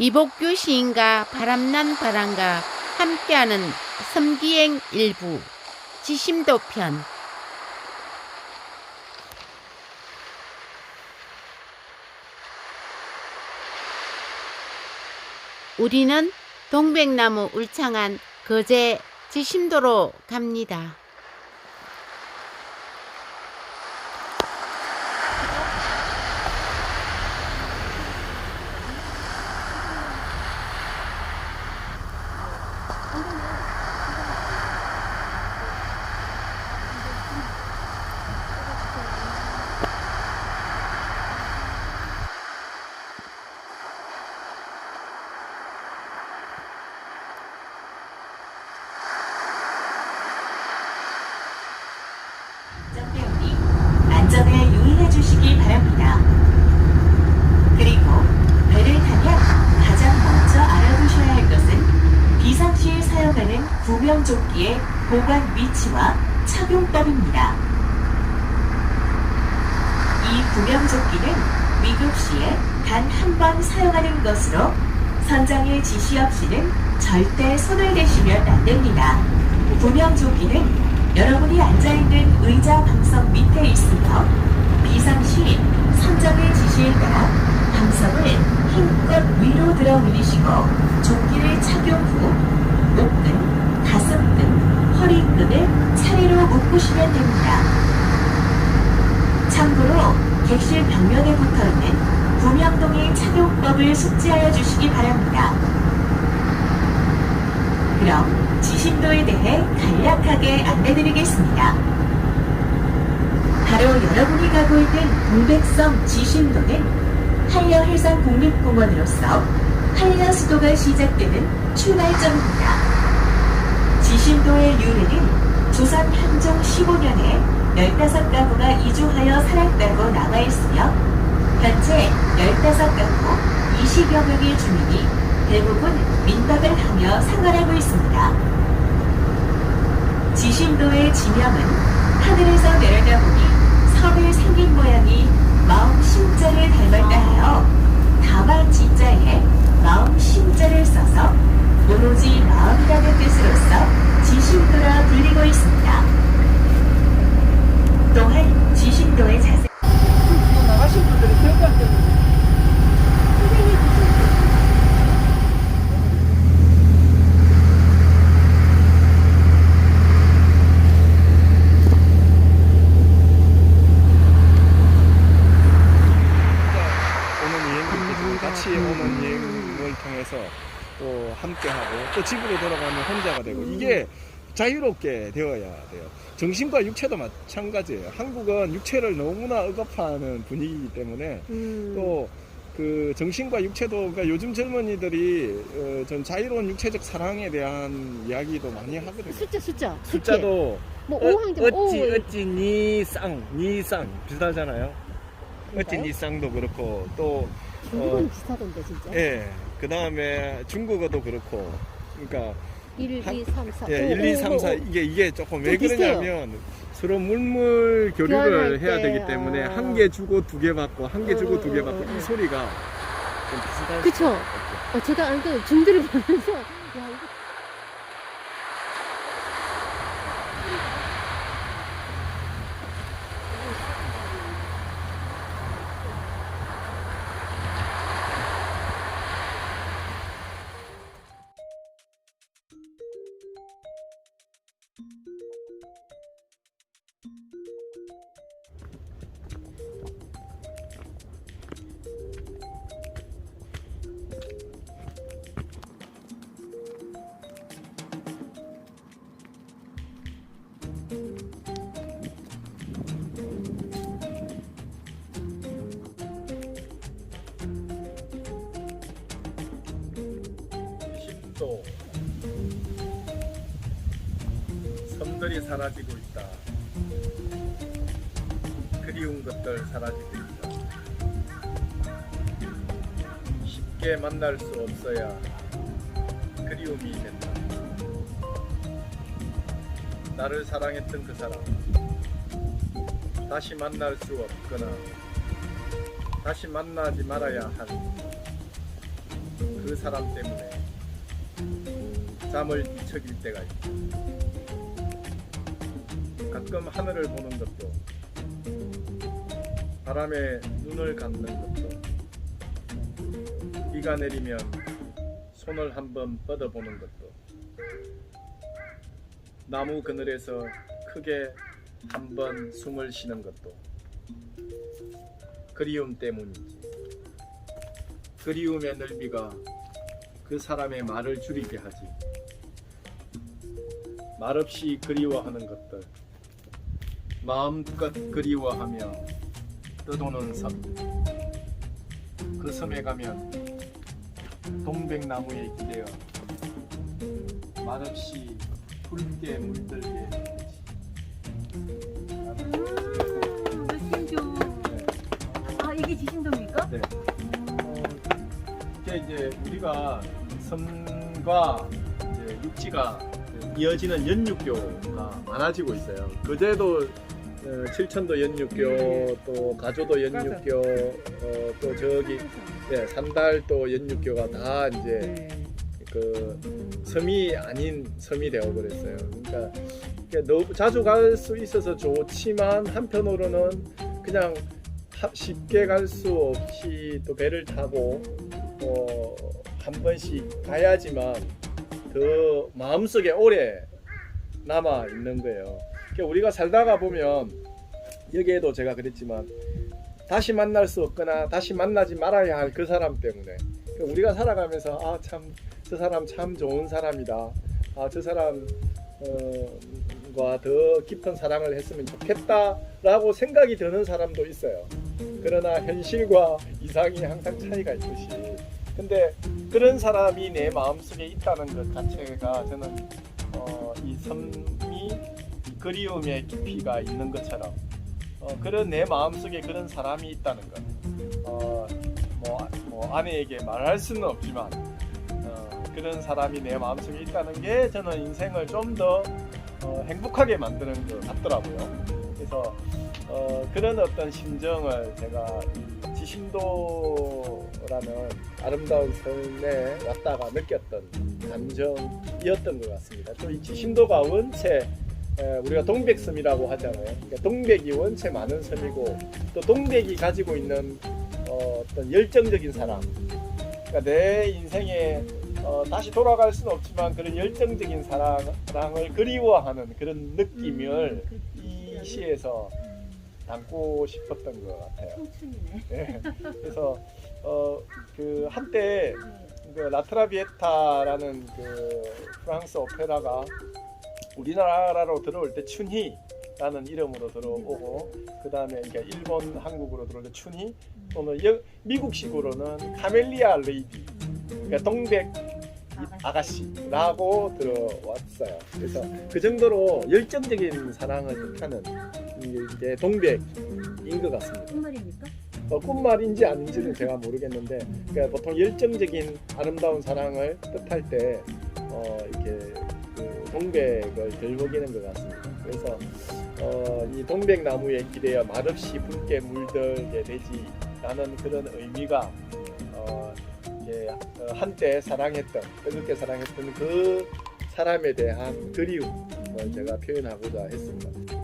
이복규 시인과 바람난 바람과 함께하는 섬기행 일부 지심도 편 우리는 동백나무 울창한 거제 지심도로 갑니다. 안전대원이 안전에 유의해 주시기 바랍니다. 그리고 배를 타면 가장 먼저 알아두셔야 할 것은 비상시에 사용하는 구명조끼의 보관 위치와 착용법입니다. 이 구명조끼는 위급 시에 단 한 번 사용하는 것으로 선장의 지시 없이는 절대 손을 대시면 안 됩니다. 구명조끼는 여러분이 앉아있는 의자 방석 밑에 있으며 비상시 선장의 지시에 따라 방석을 힘껏 위로 들어 올리시고 조끼를 착용 후 목등, 가슴등, 허리끈을 차례로 묶으시면 됩니다. 참고로 객실 벽면에 붙어있는 구명동의 착용법을 숙지하여 주시기 바랍니다. 그럼 지심도에 대해 간략하게 안내드리겠습니다. 바로 여러분이 가고 있는 동백섬 지심도는 한려 해상 국립공원으로서 한려 수도가 시작되는 출발점입니다. 지심도의 유래는 조선 한종 15년에 15가구가 이주하여 살았다고 남아있으며 현재 15가구 20여 명의 주민이 대부분 민박을 하며 생활하고 있습니다. 지심도의 지명은 하늘에서 내려다 보니 섬의 생긴 모양이 마음 심자를 닮았다 하여 마음 심자를 써서 오로지 마음이라는 뜻으로서 지심도라 불리고 있습니다. 또한 지심도의 자세 나가신 분들이 기억할 때 오는 여행객들 같이 오는 여행을 통해서 또 함께하고 또 집으로 돌아가면 혼자가 되고 이게 자유롭게 되어야 돼요. 정신과 육체도 마찬가지예요. 한국은 육체를 너무나 억압하는 분위기이기 때문에 또그 정신과 육체도 그러니까 요즘 젊은이들이 어, 전 자유로운 육체적 사랑에 대한 이야기도 많이 하거든요. 숫자 숫자 숫자도 뭐 어, 오항점 어찌 오 어찌 니쌍 니쌍 비슷하잖아요. 어찌? 니쌍도 그렇고 또 중국어는 어, 비슷하던데 진짜 예. 그 다음에 중국어도 그렇고 그러니까 1, 한- 2, 3, 4 예, 1, 2, 3, 4 이게 이게 조금 왜. 그러냐면 서로 물물 교류를 해야 때, 되기 때문에 아. 한개 주고 두 개 받고 한개 어, 주고 두개 어, 받고 어, 이 어. 소리가 좀 비슷할 그쵸. 어, 제가 아까 중들을 보면서 야 이거 섬들이 사라지고 있다. 그리운 것들 사라지고 있다. 쉽게 만날 수 없어야 그리움이 된다. 나를 사랑했던 그 사람 다시 만날 수 없거나 다시 만나지 말아야 할그그 사람 때문에 잠을 뒤척일 때가 있고 가끔 하늘을 보는 것도 바람에 눈을 감는 것도 비가 내리면 손을 한번 뻗어보는 것도 나무 그늘에서 크게 한 번 숨을 쉬는 것도 그리움 때문이지. 그리움의 넓이가 그 사람의 말을 줄이게 하지. 말없이 그리워하는 것들, 마음껏 그리워하며 떠도는 섬. 그 섬에 가면 동백나무에 기대어 말없이 붉게 물들게 되지. 음. 네. 아, 이게 지신도입니까? 네. 어, 이게 이제 우리가 섬과 이제 육지가 이어지는 연육교가 많아지고 있어요. 그제도 어, 칠천도 연육교, 또 가조도 연육교, 어, 또 저기 네, 산달 또 연육교가 다 이제 그 섬이 아닌 섬이 되어 버렸어요. 그러니까 너무 자주 갈 수 있어서 좋지만 한편으로는 그냥 하- 쉽게 갈 수 없이 또 배를 타고 어, 한 번씩 가야지만 더 마음속에 오래 남아 있는 거예요. 우리가 살다가 보면 여기에도 제가 그랬지만 다시 만날 수 없거나 다시 만나지 말아야 할 그 사람 때문에 우리가 살아가면서 아 참 저 사람 참 좋은 사람이다. 아 저 사람 어, 과더 깊은 사랑을 했으면 좋겠다라고 생각이 드는 사람도 있어요. 그러나 현실과 이상이 항상 차이가 있듯이 근데 그런 사람이 내 마음속에 있다는 것 자체가 저는 어, 이 섬이 이 그리움의 깊이가 있는 것처럼 어, 그런 내 마음속에 그런 사람이 있다는 것 어, 뭐, 뭐 아내에게 말할 수는 없지만 어, 그런 사람이 내 마음속에 있다는 게 저는 인생을 좀더 어, 행복하게 만드는 것 같더라고요. 그래서 어, 그런 어떤 심정을 제가 이 지심도라는 아름다운 섬에 왔다가 느꼈던 감정이었던 것 같습니다. 또 이 지심도가 원체 에, 우리가 동백섬이라고 하잖아요. 그러니까 동백이 원체 많은 섬이고 또 동백이 가지고 있는 어, 어떤 열정적인 사랑. 그러니까 내 인생에 어, 다시 돌아갈 수는 없지만 그런 열정적인 사랑, 사랑을 그리워하는 그런 느낌을 이 시에서 담고 싶었던 것 같아요. 네. 그래서 어, 그 한때 그 라트라비에타라는 그 프랑스 오페라가 우리나라로 들어올 때 춘희 라는 이름으로 들어오고 그 다음에 그러니까 일본 한국으로 들어올 때 춘희 또는 여- 미국식으로는 카멜리아 레이디 그러니까 동백 아가씨라고 들어왔어요. 그래서 그 정도로 열정적인 사랑을 뜻하는 이게 동백인 것 같습니다. 정말입니까? 어, 꿈말인지 아닌지는 제가 모르겠는데 그러니까 보통 열정적인 아름다운 사랑을 뜻할 때 어, 이렇게 그 동백을 들먹이는 것 같습니다. 그래서 어, 이 동백나무에 기대어 말없이 붉게 물들게 되지 라는 그런 의미가 어, 어, 한때 사랑했던 뜨겁게 사랑했던 그 사람에 대한 그리움을 제가 표현하고자 했습니다.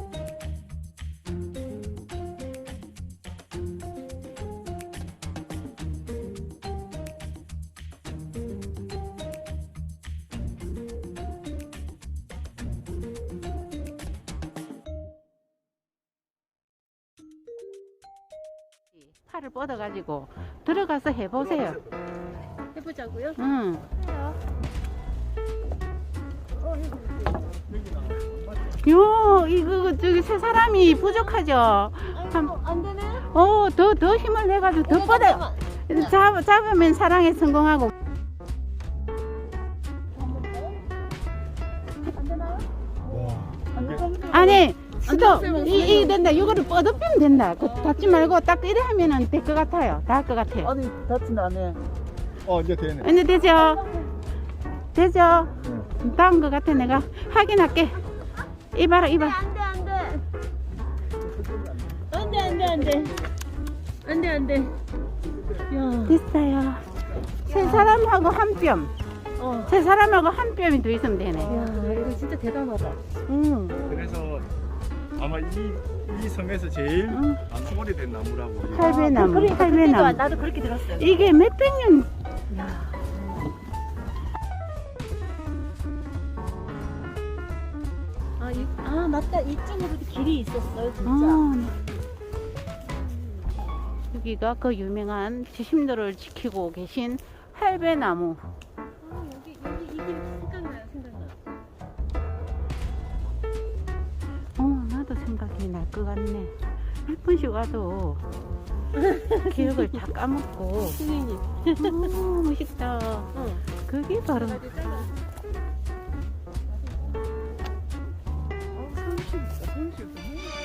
팔을 뻗어가지고 들어가서 해보세요. 해보자고요? 응. 요 이거 저기 세 사람이 부족하죠. 한- 안 되네? 어, 더, 더 힘을 내가지고 더 뻗어. 잡, 잡으면 사랑에 성공하고. 아니, 스톱. 이, 이 된다. 이거를 뻗어피면 된다. 그, 닫지 말고 딱 이래 하면은 될 것 같아요. 다 할 것 같아요. 아니 다친 안 해. 어 이제 되네. 언니 되죠? 되죠? 다음 것 같아. 내가 확인할게. 이봐라, 이봐. 안돼 안돼 안돼 안돼 안돼 안돼 안돼 야 됐어요. 세 사람하고 한 뼘. 어. 세 사람하고 한 뼘이 더 있으면 되네. 야, 이거 진짜 대단하다. 응. 그래서 아마 이, 이 섬에서 제일 응. 아, 오래된 나무라고. 할배나무, 그러니까 그때도 할배나무. 나도 그렇게 들었어요. 이게 몇백 년 야. 아, 이, 아 맞다. 이쪽으로도 길이 있었어요, 진짜. 어. 여기가 그 유명한 지심도를 지키고 계신 할배나무. 이 날 것 같네. 몇 번씩 와도 기억을 다 까먹고. 선생님. 어, 멋있다. 응. 그게 바로 짧아.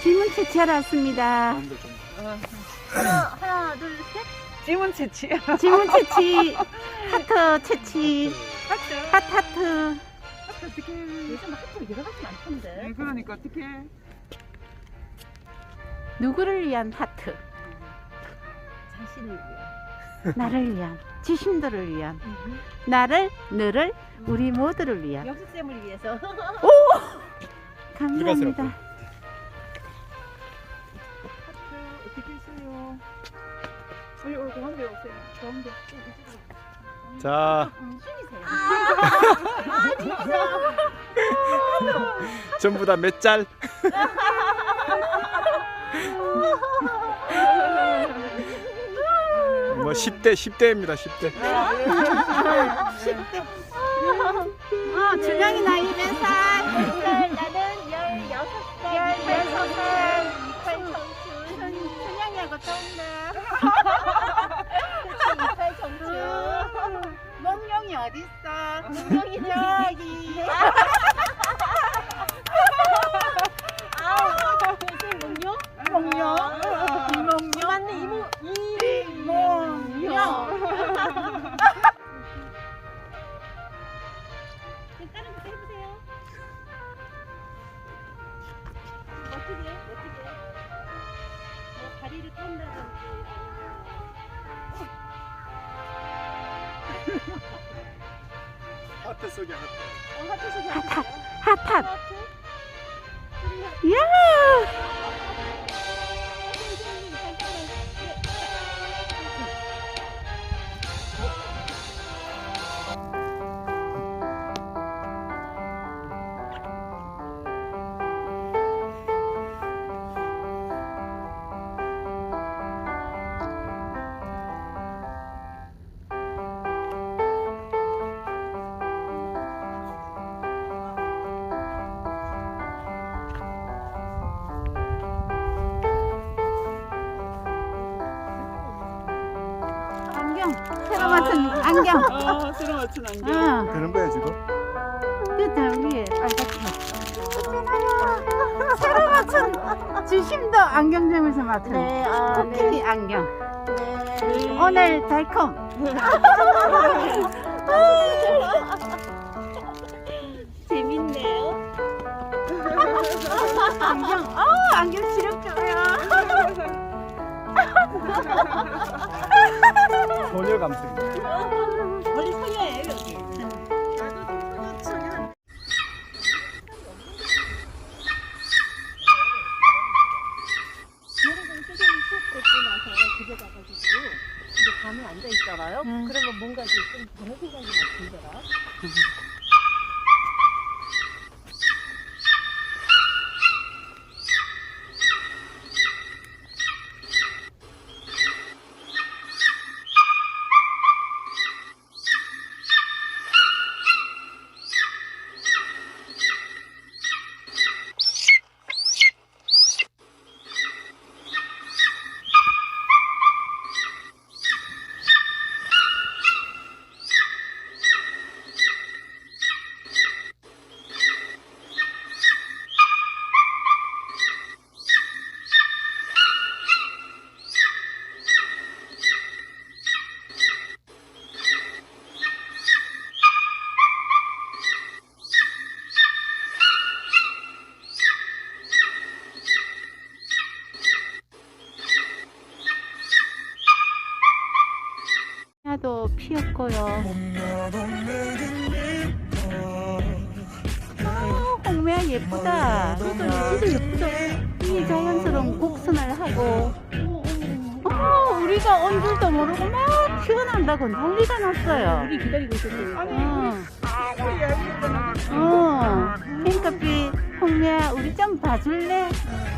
질문 채취하러 왔습니다. 좀 하나, 하나, 둘, 셋. 질문 채취. 질문 채취. 하트 채취. 하트. 하트 하트. 요즘 하트 여러 가지 많던데. 그러니까 어떻게? 누구를 위한 하트? 자신을 위해. 나를 위한. 지심도를 위한. 나를, 너를, 우리 모두를 위한. 역수쌤을 위해서. 감사합니다. 하트 어떻게 했어요? 빨리 얼굴 한대 오세요. 가운데. 자, 전부 다 몇 짤? 뭐 10대 10대입니다 10대 어, 준영이 나이 몇 살? 나는 16살, 16살. 이팔 청춘. 준영이하고 똑네. 이팔 청춘. 몽룡이 어딨어? 몽룡이 저기. 안경. 새로 맞춘 안경. 아, 새로 맞춘 안경. 응. 되는 거야 지금? 그저 위에 빨갛게. 있잖아요. 새로 맞춘 지심도 안경점에서 맡은 네, 아, 코끼리 안경. 네. 오늘 달콤. 재밌네요. 안경. 어, 안경 시력 좋아요. 소녀 감성 원래 여기. 앉아 있잖아요. 음. 그러면 뭔가 좀 다른 생각이 막 들더라. 피었고요. 아, 홍매야 예쁘다. 진짜 예쁘다. 이 자연스러운 곡선을 하고 어, 우리가 온 줄도 모르고 막 피어난다고 난리가 났어요. 우리 기다리고 있었어요. 어, 어. 핑크빛 홍매야 우리 좀 봐줄래?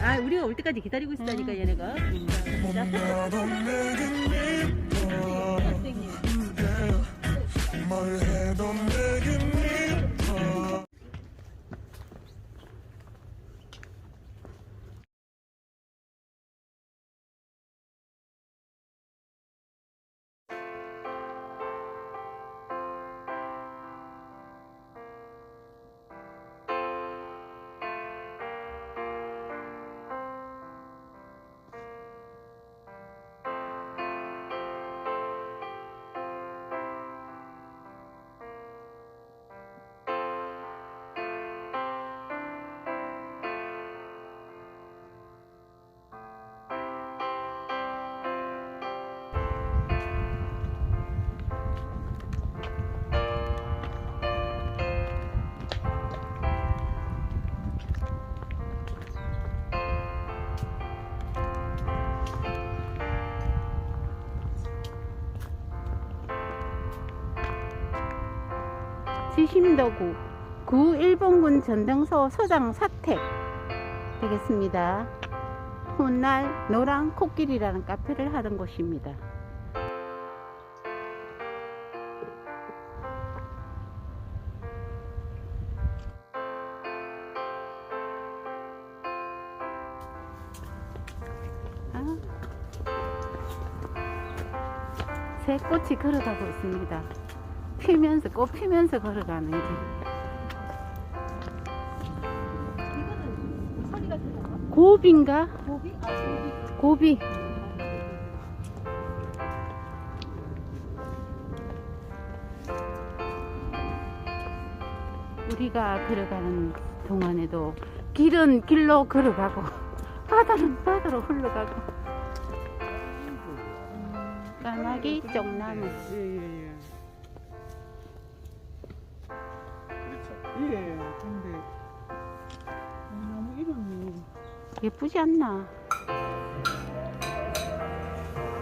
아, 우리가 올 때까지 기다리고 있었다니까, 얘네가. 진 my head on the 지심도구 구 일본군 전등소 소장 사택 되겠습니다. 훗날 노랑 코끼리라는 카페를 하던 곳입니다. 아, 새 꽃이 걸어가고 있습니다. 피면서 꽃 피면서 걸어가는 길. 이거는 소리 같은 건가? 고비인가? 고비? 아, 고비. 고비. 우리가 걸어가는 동안에도 길은 길로 걸어가고 바다는 바다로 흘러가고 까마귀 쪽나무 예. 근데 너무 이름이 예쁘지 않나?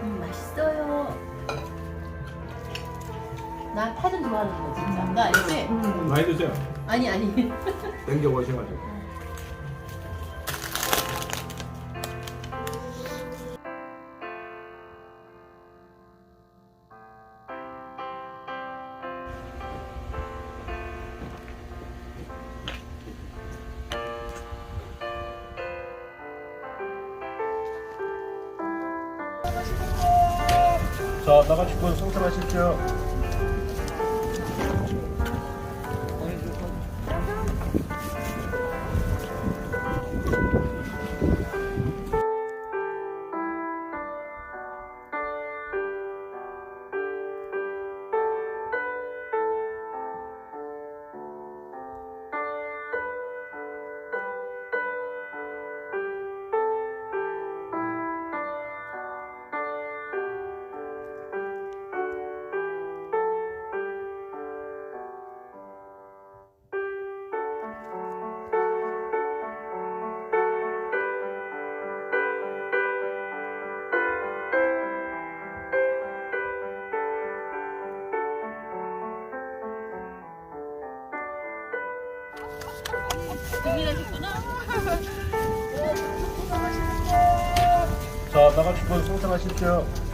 음, 맛있어요. 나 파전 좋아하는 거 진짜. 나 알지? 많이 드세요. 아니 아니. 땡겨 보셔가지고. 성찰하십시오. 성찰하십시오.